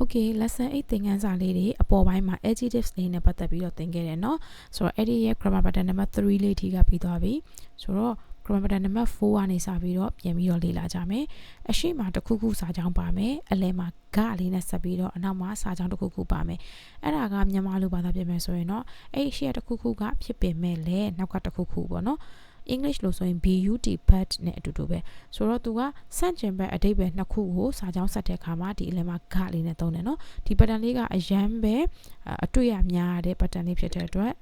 Okay lesson 8သင်ခန်းစာလေးတွေအပေါ်ပိုင်းမှာ adjectives လေးနဲ့ပတ်သက်ပြီးတော့သင်ခဲ့တယ်เนาะဆိုတော့အဲ့ဒီရဲ့ grammar pattern number 3လေးထိကပြီးသွားပြီဆိုတော့ grammar pattern number 4ကနေစပြီးတော့ပြန်ပြီးတော့လေ့လာကြမယ်အရှိမတစ်ခုခုစာကြောင်းပါမယ်အလယ်မှာဂလေးနဲ့ဆက်ပြီးတော့အနောက်မှာစာကြောင်းတစ်ခုခုပါမယ်အဲ့ဒါကမြန်မာလိုဘာသာပြင်မယ်ဆိုရင်တော့အဲ့ရှေ့တစ်ခုခုကဖြစ်ပင်မဲ့လေနောက်ကတစ်ခုခုပေါ့เนาะ English လို့ဆိုရင် BUT but နဲ့အတူတူပဲဆိုတော့သူကစန့်ကျင်ဘက်အတိတ်ပဲနှစ်ခုကိုစာကြောင်းဆက်တဲ့အခါမှာဒီအလယ်မှာဂလေးနဲ့သုံးတယ်နော်ဒီ pattern လေးကအရန်ပဲအတွေ့အများတဲ့ pattern လေးဖြစ်တဲ့အတွက်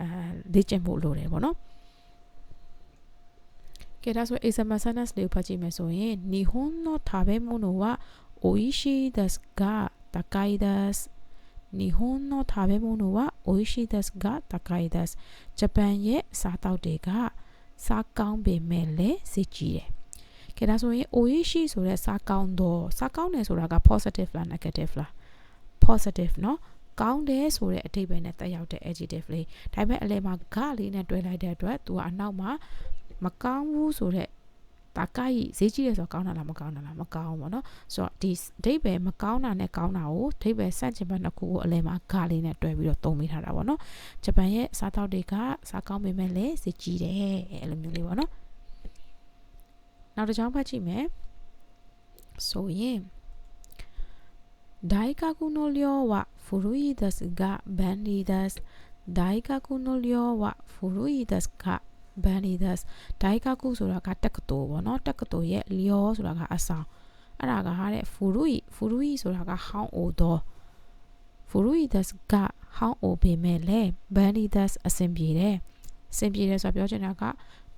အဲလေ့ကျင့်ဖို့လိုတယ်ပေါ့နော်ကဲဒါဆို example sentence လေးကိုဖတ်ကြည့်မယ်ဆိုရင်日本の食べ物は美味しいですが高いです日本の食べ物は美味しいですが高いですဂျပန်ရဲ့စားတောက်တွေက စားကောင်းပေမဲ့လည်းစိတ်ကြီးတယ်။ကဲဒါဆိုရင် oishi ဆိုတဲ့စားကောင်းတော့စားကောင်းတယ်ဆိုတာက positive လား negative လား positive เนาะကောင်းတယ်ဆိုတဲ့အဓိပ္ပာယ်နဲ့တက်ရောက်တဲ့ adjective လေးဒါပေမဲ့အလယ်မှာဂလေးနဲ့တွဲလိုက်တဲ့အတွက်သူကအနောက်မှာမကောင်းဘူးဆိုတဲ့ တာကိုက်ဈေးကြီးတယ်ဆိုတော့ကောင်းတာလားမကောင်းတာလားမကောင်းဘူးပေါ့နော်ဆိုတော့ဒီဒိဗယ်မကောင်းတာနဲ့ကောင်းတာကိုဒိဗယ်ဆန့်ကျင်ဘက်နှစ်ခုကိုအလယ်မှာဂလေးနဲ့တွဲပြီးတော့သုံးမိထားတာပေါ့နော်ဂျပန်ရဲ့စားတောက်တွေကစားကောင်းပေမဲ့လည်းဈေးကြီးတယ်အဲ့လိုမျိုးလေးပေါ့နော်နောက်တစ်ကြောင်းဖတ်ကြည့်မယ်ဆိုရင်大学の寮は古いですが便利です大学の寮は古いですが validas ဒိုက်ကကုဆိုတာကတက္ကသိုလ်ပေါ့နော်တက္ကသိုလ်ရဲ့လျောဆိုတာကအဆောင်အဲ့ဒါကဟာတဲ့ furui furui ဆိုတာကဟောင်းအိုတော် fluidus ကဟောင်းအိုပေမဲ့လည်း validus အဆင်ပြေတယ်အဆင်ပြေတယ်ဆိုတော့ပြောချင်တာက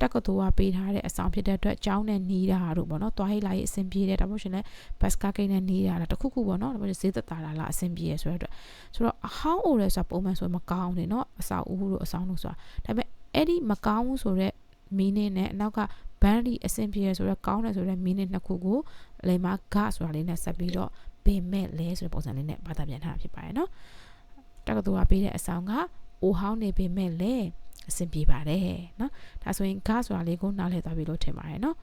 တက္ကသိုလ်ကပေးထားတဲ့အဆောင်ဖြစ်တဲ့အတွက်ကျောင်းနဲ့နေတာတို့ပေါ့နော်။သွားဟိလာရေးအဆင်ပြေတယ်ဒါမှမဟုတ်ရှင်လည်းဘတ်စကာဂိတ်နဲ့နေတာလားတခုခုပေါ့နော်။ဒါမှမဟုတ်ဈေးသက်သာတာလားအဆင်ပြေရဆိုတဲ့အတွက်ဆိုတော့အဟောင်းအိုရဲဆိုတာပုံမှန်ဆိုမကောင်းနေနော်။အဆောက်အဦတို့အဆောင်တို့ဆိုတာဒါပေမဲ့ အဲ့ဒီမကောင်းဘူးဆိုတော့ meaning နဲ့အနောက်က bandy အဆင်ပြေရဆိုတော့ကောင်းတယ်ဆိုတော့ meaning နှစ်ခုကိုအလယ်မှာ ga ဆိုတာလေးနဲ့ဆက်ပြီးတော့ပင်မဲ့လဲဆိုတဲ့ပုံစံလေးနဲ့ဘာသာပြန်ထားဖြစ်ပါတယ်နော်တက္ကသိုလ်ကပေးတဲ့အဆောင်ကအိုဟောင်းနေပင်မဲ့လဲအဆင်ပြေပါတယ်နော်ဒါဆိုရင် ga ဆိုတာလေးကိုနားလည်သွားပြီလို့ထင်ပါတယ်နော်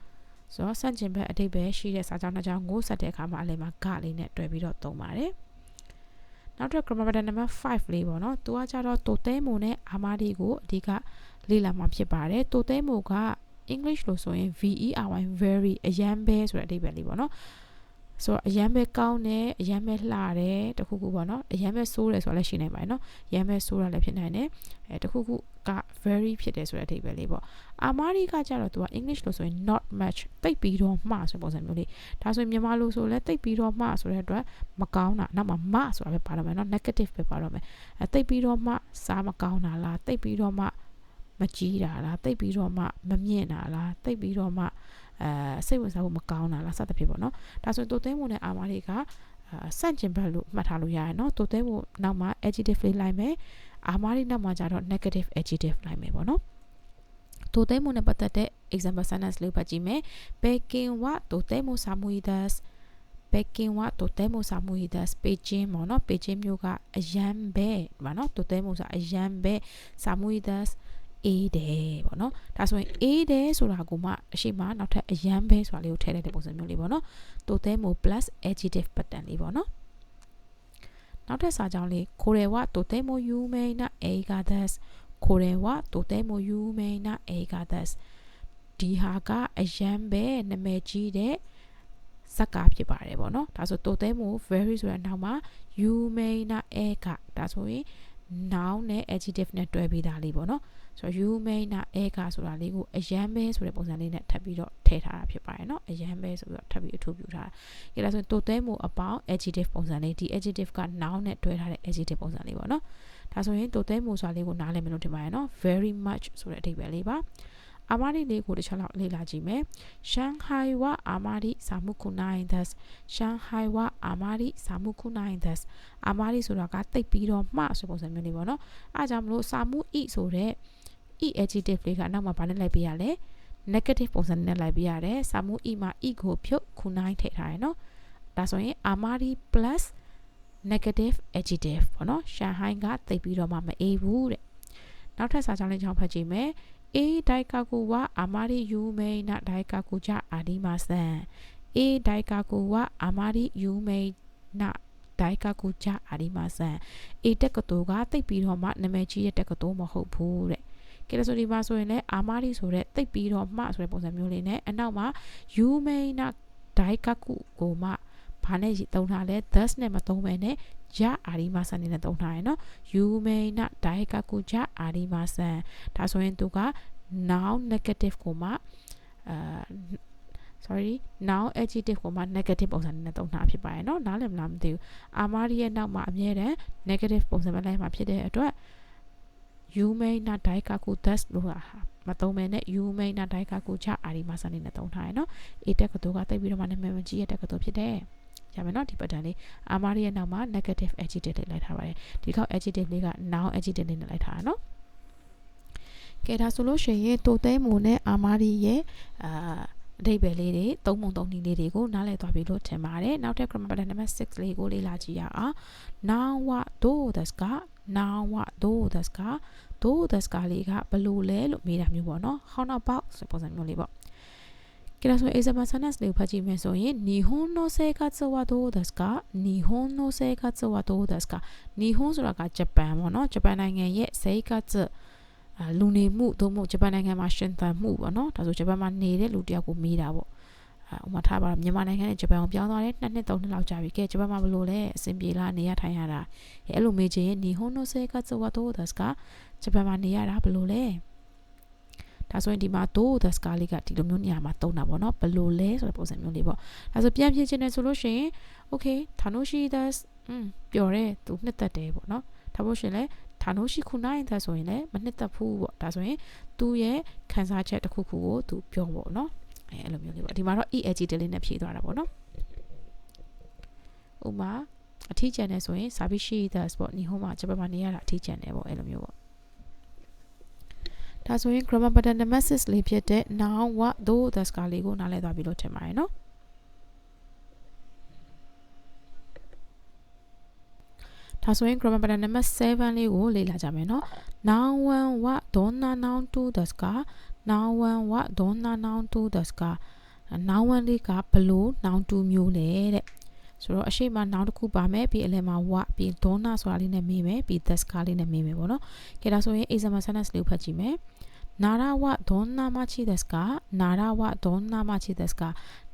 ဆိုတော့စန့်ကျင်ဘက်အတိတ်ပဲရှိတဲ့စာကြောင်းနှစ်ကြောင်းကိုဆက်တဲ့အခါမှာအလယ်မှာ ga လေးနဲ့တွဲပြီးတော့သုံးပါတယ် နောက်တစ် grammar pattern number 5လေးပေါ့နော်သူကကြတော့တိုတဲမိုနဲ့အာမာဒီကိုအဓိကလေ့လာမှာဖြစ်ပါတယ်တိုတဲမိုက English လို့ဆိုရင် very very အရန်ပဲဆိုတဲ့အဓိပ္ပာယ်လေးပေါ့နော် ဆိုတော့အရန်ပဲကောင်းတယ်အရန်ပဲလှတယ်တခုခုပေါ့နော်အရန်ပဲဆိုးတယ်ဆိုတာလည်းရှိနိုင်ပါတယ်နော်ရန်ပဲဆိုးတာလည်းဖြစ်နိုင်တယ်အဲတခုခုက very ဖြစ်တယ်ဆိုတဲ့အဓိပ္ပာယ်လေးပေါ့အာမာရီကကြတော့သူက English လို့ဆိုရင် not much တိတ်ပြီးတော့မှဆိုပုံစံမျိုးလေးဒါဆိုရင်မြန်မာလိုဆိုလဲတိတ်ပြီးတော့မှဆိုတဲ့အတွက်မကောင်းတာနောက်မှာမဆိုတာပဲပါတော့မယ်နော် negative ပဲပါတော့မယ်အဲတိတ်ပြီးတော့မှစားမကောင်းတာလားတိတ်ပြီးတော့မှမကြီးတာလားတိတ်ပြီးတော့မှမမြင့်တာလားတိတ်ပြီးတော့မှ အဲစိတ်ဝင်စားဖို့မကောင်းတာလားစသဖြင့်ပေါ့နော်ဒါဆိုတိုသိမှုနဲ့အာမလေးကဆန့်ကျင်ဘက်လို့မှတ်ထားလို့ရတယ်နော်တိုသိမှုနောက်မှာ adjective လေးလိုက်မယ်အာမလေးနောက်မှာကျတော့ negative adjective လိုက်မယ်ပေါ့နော်တိုသိမှုနဲ့ပတ်သက်တဲ့ example sentence လေးပတ်ကြည့်မယ် baking what တိုသိမှုစာမူ idas baking what တိုသိမှုစာမူ idas paging ပေါ့နော် paging မျိုးကအရန်ပဲဒီမှာနော်တိုသိမှုစာအရန်ပဲစာမူ idas အေးတယ်ပေါ့နော်ဒါဆိုရင်အေးတယ်ဆိုတာကိုမှအရှိမနောက်ထပ်အရန်ပဲဆိုတာလေးကိုထည့်လိုက်တဲ့ပုံစံမျိုးလေးပေါ့နော်တိုသဲမို plus adjective pattern လေးပေါ့နော်နောက်ထပ်စာကြောင်းလေးကိုရဲဝတိုသဲမိုယူမိန်နာအေဂါဒတ်ကိုရဲဝတိုသဲမိုယူမိန်နာအေဂါဒတ်ဒီဟာကအရန်ပဲနာမည်ကြီးတဲ့ဇက်ကားဖြစ်ပါတယ်ပေါ့နော်ဒါဆိုတိုသဲမို very ဆိုတဲ့နောက်မှာယူမိန်နာအေကဒါဆိုရင် noun နဲ့ adjective နဲ့တွဲပေးတာလေးပေါ့နော်ဆိုတော့ you may na ega ဆိုတာလေးကိုအရန်ပဲဆိုတဲ့ပုံစံလေးနဲ့ထပ်ပြီးတော့ထည့်ထားတာဖြစ်ပါတယ်နော်အရန်ပဲဆိုပြီးတော့ထပ်ပြီးအထူးပြုထားတာကြည့်လားဆိုရင်တိုသဲမို့အပေါင်း adjective ပုံစံလေးဒီ adjective က noun နဲ့တွဲထားတဲ့ adjective ပုံစံလေးပေါ့နော်ဒါဆိုရင်တိုသဲမို့ဆိုတာလေးကိုနားလည်မယ်လို့ထင်ပါတယ်နော် very much ဆိုတဲ့အဓိပ္ပာယ်လေးပါ အာမာရီလေးကိုတစ်ချက်လောက်လေ့လာကြည့်မယ်။ရှန်ဟိုင်ဝအာမာရီစာမှုခုနိုင်ဒတ်ရှန်ဟိုင်ဝအာမာရီစာမှုခုနိုင်ဒတ်အာမာရီဆိုတာကတိတ်ပြီးတော့မှဆိုပုံစံမျိုးလေးပေါ့နော်။အားကြောင့်မလို့စာမှုဤဆိုတဲ့ e adjective လေးကနောက်မှာဘာနဲ့လိုက်ပေးရလဲ negative ပုံစံနဲ့လိုက်ပေးရတယ်စာမှု e မှာ e ကိုဖြုတ်ခုနိုင်ထည့်ထားတယ်နော်ဒါဆိုရင် amari plus negative adjective ပေါ့နော်ရှန်ဟိုင်းကသိပ်ပြီးတော့မှမအေးဘူးတဲ့နောက်ထပ်စာကြောင်းလေးကြောင်းဖတ်ကြည့်မယ် အေးဒိုင်ကာကူဝအာမာရီယူမိန်နာဒိုင်ကာကူကြအာဒီမာဆန်အေးဒိုင်ကာကူဝအာမာရီယူမိန်နာဒိုင်ကာကူဂျာအာဒီမာဆန်အေတက်ကတိုကတိတ်ပြီးတော့မှနာမည်ကြီးတဲ့တက်ကတိုမဟုတ်ဘူးတဲ့ကဲဒါဆိုဒီမှာဆိုရင်လည်းအာမာရီဆိုတဲ့တိတ်ပြီးတော့မှဆိုတဲ့ပုံစံမျိုးလေးနဲ့အနောက်မှာယူမိန်နာဒိုင်ကာကူကိုမှ ဘာနဲ့သုံးထားလဲ thus နဲ့မသုံးဘဲနဲ့ဂျာအာဒီမာဆန်နဲ့သုံးထားရယ်နော်ယူမိန်နာဒိုင်ကာကူဂျာအာဒီမာဆန်ဒါဆိုရင်သူက noun negative ကိုမှအာ sorry noun adjective ကိုမှ negative ပုံစံနဲ့သုံးတာဖြစ်ပါတယ်เนาะနားလည်မလားမသိဘူးအာမာရီရဲ့နောက်မှာအမြဲတမ်း negative ပုံစံပဲလိုက်မှာဖြစ်တဲ့အတွက် you may not die ကကူ thus လို့ဟာမသုံးမဲနဲ့ you may not die ကကူချအာဒီမှာစနေနဲ့သုံးထားရယ်เนาะ a တက်ကတူကတိတ်ပြီးတော့မှနာမည်မကြီးရဲ့တက်ကတူဖြစ်တယ် ရမယ်နော်ဒီ pattern လေး armory ရဲ့နောက်မှာ negative adjective လေးလိုက်ထားပါတယ်ဒီခေါက် adjective လေးက noun adjective လေးနဲ့လိုက်ထားတာနော်ကဲဒါဆိုလို့ရှိရင်တိုတဲမုံနဲ့အာမာရီရဲ့အာအဓိပ္ပာယ်လေးတွေသုံးပုံသုံးနည်းလေးတွေကိုနားလည်သွားပြီလို့ထင်ပါတယ်နောက်ထပ် grammar pattern number 6လေးကိုလေ့လာကြည့်ရအောင် now what do this က now what do this က do this ကလေးကဘယ်လိုလဲလို့မေးတာမျိုးပေါ့နော် how about ဆိုပုံစံမျိုးလေးပေါ့ 그래서 에자바사나스를 봐지면서 일본의 생활과 도다스가 일본의 생활과 도다스가 일본스라가 재팬 뭐노 재팬 နိုင်ငံရဲ့ 생활 အာလူနေမှုသို့မဟုတ်ဂျပန်နိုင်ငံမှာရှင်သန်မှုပေါ့နော်ဒါဆိုဂျပန်မှာနေတဲ့လူတယောက်ကိုမေးတာပေါ့အာဥမာထားပါမြန်မာနိုင်ငံနဲ့ဂျပန်ကိုပြောင်းသွားတယ်နှစ်နှစ်သုံးနှစ်လောက်ကြာပြီကဲဂျပန်မှာဘယ်လိုလဲအဆင်ပြေလားနေရထိုင်ရတာအဲ့လိုမေးချင်ရင်နီဟွန်နိုဆေကဇဝါတိုဒါစကဂျပန်မှာနေရတာဘယ်လိုလဲ ဒါဆိုရင်ဒီမှာဒိုဒတ်ကလေးကဒီလိုမျိုးနေရာမှာတုံးတာပေါ့နော်ဘယ်လိုလဲဆိုတဲ့ပုံစံမျိုးလေးပေါ့ဒါဆိုပြန်ဖြေချင်တယ်ဆိုလို့ရှိရင် okay ထာနိုရှိဒတ်อืมပျော်တယ်သူနှစ်သက်တယ်ပေါ့နော်ဒါလို့ရှိရင်လည်းဌာနရှိခုနိုင်တဲ့ဆိုရင်လည်းမနှစ်သက်ဘူးပေါ့ဒါဆိုရင်သူ့ရဲ့ခံစားချက်တစ်ခုခုကိုသူပြောပေါ့နော်အဲအဲ့လိုမျိုးလေးပေါ့ဒီမှာတော့ EAG တလေးနဲ့ဖြည့်သွားတာပေါ့နော်ဥမာအထီးကျန်နေဆိုရင်စာပြီးရှိတဲ့ပေါ့ညီဟိုမှာဂျပန်မှာနေရတာအထီးကျန်နေပေါ့အဲ့လိုမျိုးပေါ့ ဒါဆိုရင် grammar pattern nemesis လေးဖြစ်တဲ့ noun what do the စကားလေးကိုနားလည်သွားပြီလို့ထင်ပါတယ်နော်ဒါဆိုရင် grammar pattern နံပါတ်7လေးကိုလေ့လာကြမယ်နော် noun one what donna noun two ဒစကာ noun one what donna noun two ဒစကာ noun one လေးကဘလို့ noun two မျိုးလဲတဲ့ဆိုတော့အရှိမ noun တစ်ခုပါမယ်ပြီးအလယ်မှာ what ပြီး donna ဆိုတာလေးနဲ့မေးမယ်ပြီး the စကားလေးနဲ့မေးမယ်ပေါ့နော်ကဲဒါဆိုရင် example sentence လေးကိုဖတ်ကြည့်မယ် နာရဝဒေါနာမချိဒက်စကနာရဝဒေါနာမချိဒက်စက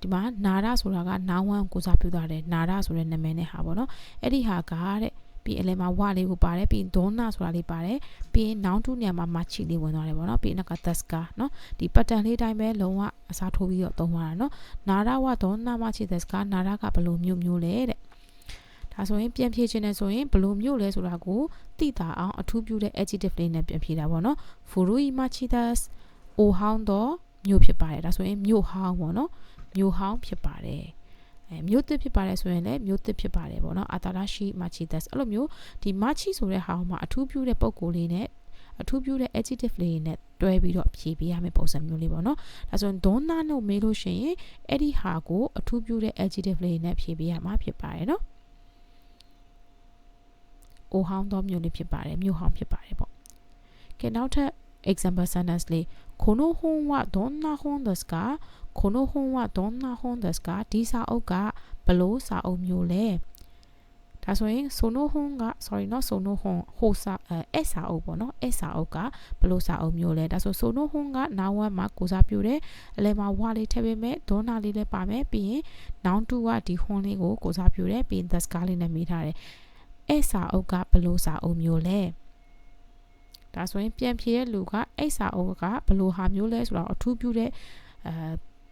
ဒီမှာနာရဆိုတာကနာဝံကိုစားပြုတာတယ်နာရဆိုတဲ့နာမည်နဲ့ဟာပေါ့နော်အဲ့ဒီဟာကတဲ့ပြီးအလဲမှာဝလေးကိုပါတယ်ပြီးဒေါနာဆိုတာလေးပါတယ်ပြီးနောင်တုညမှာမချိလေးဝင်သွားတယ်ပေါ့နော်ပြီးနောက်ကဒက်စကနော်ဒီပတ်တန်လေးတိုင်းပဲလုံးဝအစားထိုးပြီးတော့သုံးသွားတာနော်နာရဝဒေါနာမချိဒက်စကနာရကဘယ်လိုမျိုးမျိုးလဲတဲ့ ဒါဆိုရင်ပြန်ဖြည့်ခြင်းနဲ့ဆိုရင်ဘလို့မျိုးလဲဆိုတာကိုသိတာအောင်အထူးပြုတဲ့ adjective လေးနဲ့ပြန်ဖြည့်တာပေါ့နော် furui machidas o hound တော့မျိုးဖြစ်ပါတယ်ဒါဆိုရင်မျိုးဟောင်းပေါ့နော်မျိုးဟောင်းဖြစ်ပါတယ်အဲမျိုးသစ်ဖြစ်ပါတယ်ဆိုရင်လည်းမျိုးသစ်ဖြစ်ပါတယ်ပေါ့နော်အာတာလာရှိမာချီဒတ်အဲ့လိုမျိုးဒီမာချီဆိုတဲ့ဟာမှာအထူးပြုတဲ့ပုံကိုလေးနဲ့အထူးပြုတဲ့ adjective လေးနဲ့တွဲပြီးတော့ဖြည့်ပေးရမယ့်ပုံစံမျိုးလေးပေါ့နော်ဒါဆိုရင် donna နဲ့မေးလို့ရှိရင်အဲ့ဒီဟာကိုအထူးပြုတဲ့ adjective လေးနဲ့ဖြည့်ပေးရမှာဖြစ်ပါတယ်နော် အိုဟောင်းသောမျိုးလေးဖြစ်ပါတယ်မျိုးဟောင်းဖြစ်ပါတယ်ပေါ့ကဲနောက်ထပ် example sentence လေးこの本はどんな本ですかこの本はどんな本ですかဒီစာအုပ်ကဘလို့စာအုပ်မျိုးလဲဒါဆိုရင်ဆိုနိုဟွန်က sorry เนาะဆိုနိုဟွန်ဟိုစာအဲစာအုပ်ပေါ့เนาะအဲစာအုပ်ကဘလို့စာအုပ်မျိုးလဲဒါဆိုဆိုနိုဟွန်ကနာဝမ်မှာကိုစားပြုတယ်အလဲမှာဝါလေးထည့်ပေးမယ်ဒေါနာလေးလည်းပါမယ်ပြီးရင်နောင်တူကဒီဟွန်လေးကိုကိုစားပြုတယ်ပြီးရင် the scar လေးနဲ့မိထားတယ် အဲစာအုပ်ကဘလို့စာအုပ်မျိုးလဲဒါဆိုရင်ပြန်ဖြေတဲ့လူကအဲ့စာအုပ်ကဘလို့ဟာမျိုးလဲဆိုတော့အထူးပြုတဲ့အဲ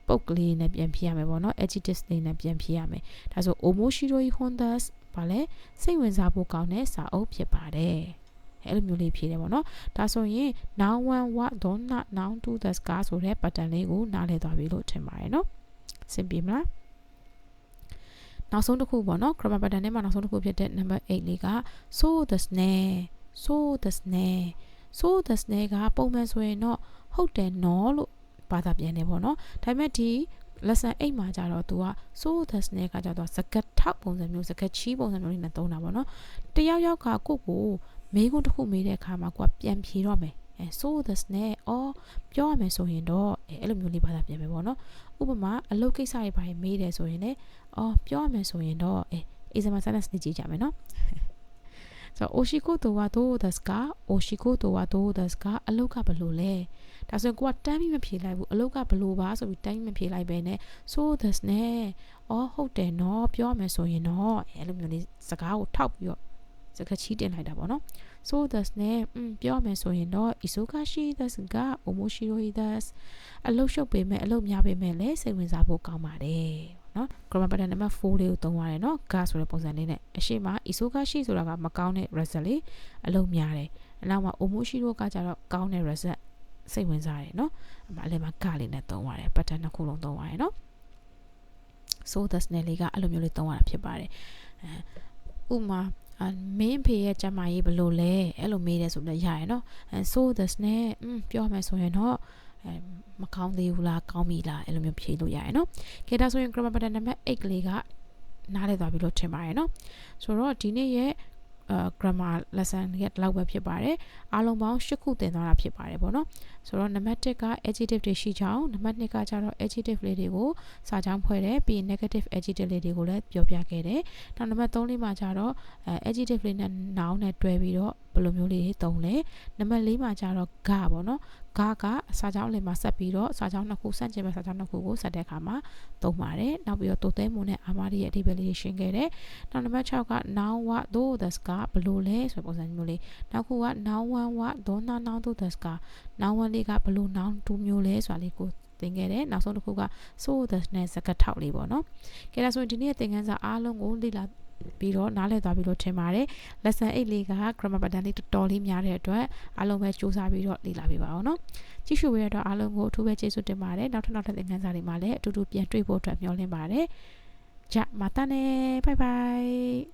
ပုတ်ကလေးနဲ့ပြန်ဖြည့်ရမယ်ပေါ့နော် adjectives တွေနဲ့ပြန်ဖြည့်ရမယ်ဒါဆို omoshiroi hondas ဘာလဲစိတ်ဝင်စားဖို့ကောင်းတဲ့စာအုပ်ဖြစ်ပါတယ်အဲ့လိုမျိုးလေးဖြည့်တယ်ပေါ့နော်ဒါဆိုရင် noun one what donna noun two the scar ဆိုတဲ့ pattern လေးကိုနားလည်သွားပြီလို့ထင်ပါတယ်နော်စင်ပြေမလား နောက်ဆုံးတစ်ခုပေါ့နော် grammar pattern ထဲမှာနောက်ဆုံးတစ်ခုဖြစ်တဲ့ number 8လေးက so the snare so the snare so the snare ကပုံမှန်ဆိုရင်တော့ဟုတ်တယ်နော်လို့ဘာသာပြန်တယ်ပေါ့နော်ဒါပေမဲ့ဒီ lesson 8မှာကြတော့ तू က so the snare ကကြတော့စကတ်ထောက်ပုံစံမျိုးစကတ်ချီပုံစံမျိုးလေးနဲ့သုံးတာပေါ့နော်တယောက်ယောက်ကကိုကိုမေးခွန်းတစ်ခုမေးတဲ့အခါမှာကိုကပြန်ဖြေတော့မယ်အဲ so the snare အော်ပြောရမယ်ဆိုရင်တော့အဲအဲ့လိုမျိုးလေးဘာသာပြန်မယ်ပေါ့နော်ဥပမာအလုပ်ကိစ္စတွေဘာတွေမေးတယ်ဆိုရင်လည်းအော်ပြောရမယ်ဆိုရင်တော့အဲအေးစမဆန်နက်စ်လေးကြည့်ကြမယ်နော်ဆိုတော့ oshikoto wa do desu ka oshikoto wa do desu ka အလုတ်ကဘယ်လိုလဲဒါဆိုရင်ကိုကတန်းပြီးမဖြေလိုက်ဘူးအလုတ်ကဘယ်လိုပါဆိုပြီးတန်းပြီးမဖြေလိုက်ပဲနဲ့ so this နဲ့အော်ဟုတ်တယ်နော်ပြောရမယ်ဆိုရင်တော့အဲ့လိုမျိုးလေးစကားကိုထောက်ပြီးတော့စကားချီးတင်လိုက်တာပေါ့နော် so this နဲ့อืมပြောရမယ်ဆိုရင်တော့ isokashi desu ga omoshiroi desu အလုတ်ရှုပ်ပေမဲ့အလုတ်များပေမဲ့လည်းစိတ်ဝင်စားဖို့ကောင်းပါတယ်နော် grammar pattern နံပါတ်4လေးကိုသုံးရတယ်နော် ga ဆိုတဲ့ပုံစံလေးနဲ့အရှိမ isokashi ဆိုတာကမကောင်းတဲ့ result လေးအလုတ်များတယ်အနောက်မှာ omoshiro ကကြတော့ကောင်းတဲ့ result စိတ်ဝင်စားတယ်နော်အမအလဲမှာ ga လေးနဲ့သုံးရတယ် pattern နှစ်ခုလုံးသုံးရတယ်နော် so this နဲ့လေးကအဲ့လိုမျိုးလေးသုံးရတာဖြစ်ပါတယ်အဲဥမာ မင်းဖေရဲ့ကျမကြီးဘယ်လိုလဲအဲ့လိုမေးတယ်ဆိုတော့ရရယ်နော်အဲ so this နဲ့อืมပြောမယ်ဆိုရင်တော့အဲမကောင်းသေးဘူးလားကောင်းပြီလားအဲ့လိုမျိုးဖြေလို့ရရယ်နော်ခေတာဆိုရင် grammar pattern နံပါတ်8ကလေးကနားလည်သွားပြီလို့ထင်ပါတယ်နော်ဆိုတော့ဒီနေ့ရဲ့အဲ grammar lesson ရဲ့လောက်ပဲဖြစ်ပါတယ်အားလုံးပေါင်း၈ခုသင်သွားတာဖြစ်ပါတယ်ပေါ့နော်ဆိုတော့နံပါတ်1က adjective တွေရှိကြအောင်နံပါတ်2ကကျတော့ adjective လေးတွေကိုစာကြောင်းဖွဲ့တယ်ပြီးရင် negative adjective လေးတွေကိုလည်းပြောပြခဲ့တယ်နောက်နံပါတ်3လေးမှာကျတော့အဲ adjective လေးနဲ့ noun နဲ့တွဲပြီးတော့ဘယ်လိုမျိုးလေးတွေသုံးလဲနံပါတ်4မှာကျတော့ ga ပေါ့နော် ga ကစာကြောင်းလေးမှာဆက်ပြီးတော့စာကြောင်းနှစ်ခုဆန့်ကျင်မဲ့စာကြောင်းနှစ်ခုကိုဆက်တဲ့အခါမှာသုံးပါတယ်နောက်ပြီးတော့တိုသိမ်းမှုနဲ့အာမာရီရဲ့အဓိပ္ပာယ်လေးရှင်းခဲ့တယ်နောက်နံပါတ်6က noun what do this ကဘယ်လိုလဲဆိုတဲ့ပုံစံမျိုးလေးနောက်ခုက noun one what do na noun do this က noun one လေးကဘယ်လို noun 2မျိုးလဲဆိုတာလေးကိုသင်ခဲ့တယ်နောက်ဆုံးတစ်ခုက so this နဲ့စကားထောက်လေးပေါ့နော်ကဲဒါဆိုရင်ဒီနေ့သင်ခန်းစာအားလုံးကိုလေ့လာပြီးတော့နားလည်သွားပြီလို့ထင်ပါတယ် lesson 8လေးက grammar pattern လေးတော်တော်လေးများတဲ့အတွက်အားလုံးပဲစူးစမ်းပြီးတော့လေ့လာပေးပါအောင်နော်ကြည့်ရှုပေးတဲ့အတွက်အားလုံးကိုအထူးပဲကျေးဇူးတင်ပါတယ်နောက်ထပ်နောက်ထပ်သင်ခန်းစာတွေမှာလည်းအတူတူပြန်တွေ့ဖို့အတွက်မျှော်လင့်ပါတယ်じゃまたねバイバイ